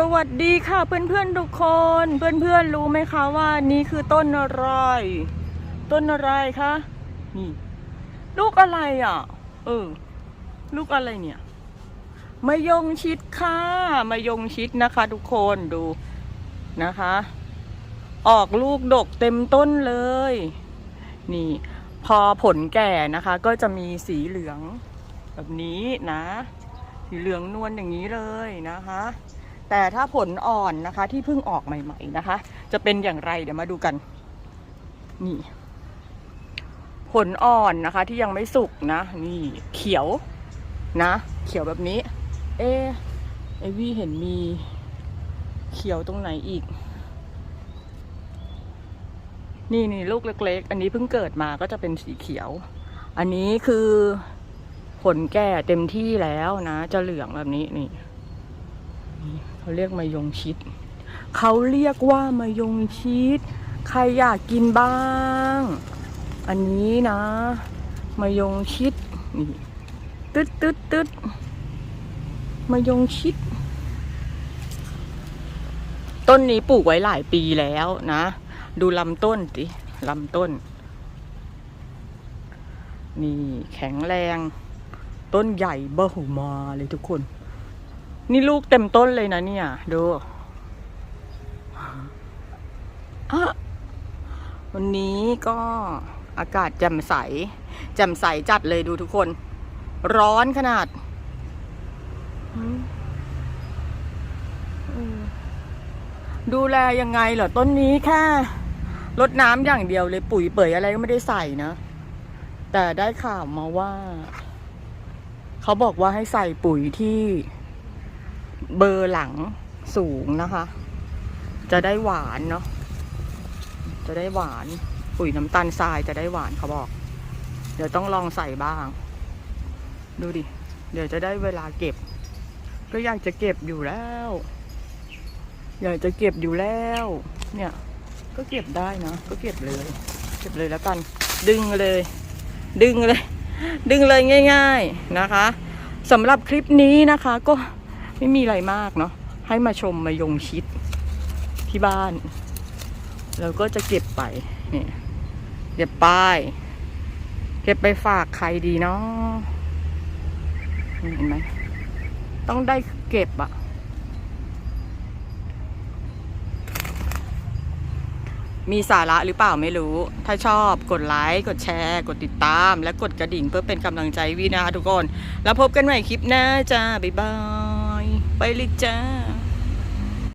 สวัสดีค่ะเพื่อนๆทุกคน เพื่อนๆรู้ไหมคะว่านี่คือต้นอะไร ต้นอะไรคะนี่ ลูกอะไรอะ เออ ลูกอะไรเนี่ยมะยงชิดค่ะมะยงชิดนะคะ ทุกคนดูนะคะ ออกลูกดกเต็มต้นเลย นี่ พอผลแก่นะคะ ก็จะมีสีเหลือง แบบนี้นะ สีเหลืองนวลอย่างนี้เลยนะคะ แต่ถ้าผลอ่อนนะคะ ที่เพิ่งออกใหม่ ๆนะคะ จะเป็นอย่างไรเดี๋ยวมาดูกัน นี่ ผลอ่อนนะคะ ที่ยังไม่สุกนะ นี่เขียวนะ เขียวแบบนี้ เอ๊ะไอวี่เห็นมีเขียวตรงไหนอีก นี่นี่ลูกเล็ก ๆ อันนี้เพิ่งเกิดมาก็จะเป็นสีเขียว อันนี้คือผลแก่เต็มที่แล้วนะ จะเหลืองแบบนี้นี่ เขาเรียกมายงชิด เขาเรียกว่ามายงชิด ใครอยากกินบ้าง อันนี้นะมายงชิดนี่ตึ๊ดตึ๊ดตึ๊ดมายงชิด ต้นนี้ปลูกไว้หลายปีแล้วนะ ดูลำต้นสิลำต้น นี่แข็งแรง ต้นใหญ่เบ้อหูมาเลยทุกคน นี่ลูกเต็มต้นเลยนะเนี่ย ดูวันนี้ก็อากาศแจ่มใส แจ่มใสจัดเลยดูทุกคน ร้อนขนาดดูแลยังไงเหรอต้นนี้แค่รดน้ำอย่างเดียวเลยปุ๋ยเปื่อยอะไรก็ไม่ได้ใส่นะ แต่ได้ข่าวมาว่า เขาบอกว่าให้ใส่ปุ๋ยที่ เบอร์หลังสูงนะคะ จะได้หวานเนาะจะได้หวานปุ๋ยน้ำตาลทรายจะได้หวานเขาบอก เดี๋ยวต้องลองใส่บ้าง ดูดิ เดี๋ยวจะได้เวลาเก็บ ก็อยากจะเก็บอยู่แล้ว อยากจะเก็บอยู่แล้ว เนี่ย ก็เก็บได้นะก็เก็บเลย เก็บเลยแล้วกัน ดึงเลย ดึงเลย ดึงเลยง่าย ๆนะคะสำหรับคลิปนี้นะคะก็ ไม่มีอะไรมากเนาะให้มาชมมายงชิดที่บ้าน แล้วก็จะเก็บไปเนี่ยเก็บไปเก็บไปฝากใครดีเนาะเห็นไหมต้องได้เก็บอะมีสาระหรือเปล่าไม่รู้ ถ้าชอบกดไลค์ กดแชร์ กดติดตาม และกดกระดิ่งเพื่อเป็นกำลังใจวีนะคะทุกคน แล้วพบกันใหม่คลิปหน้าจ้า บ๊ายบาย ไปเลยจ้า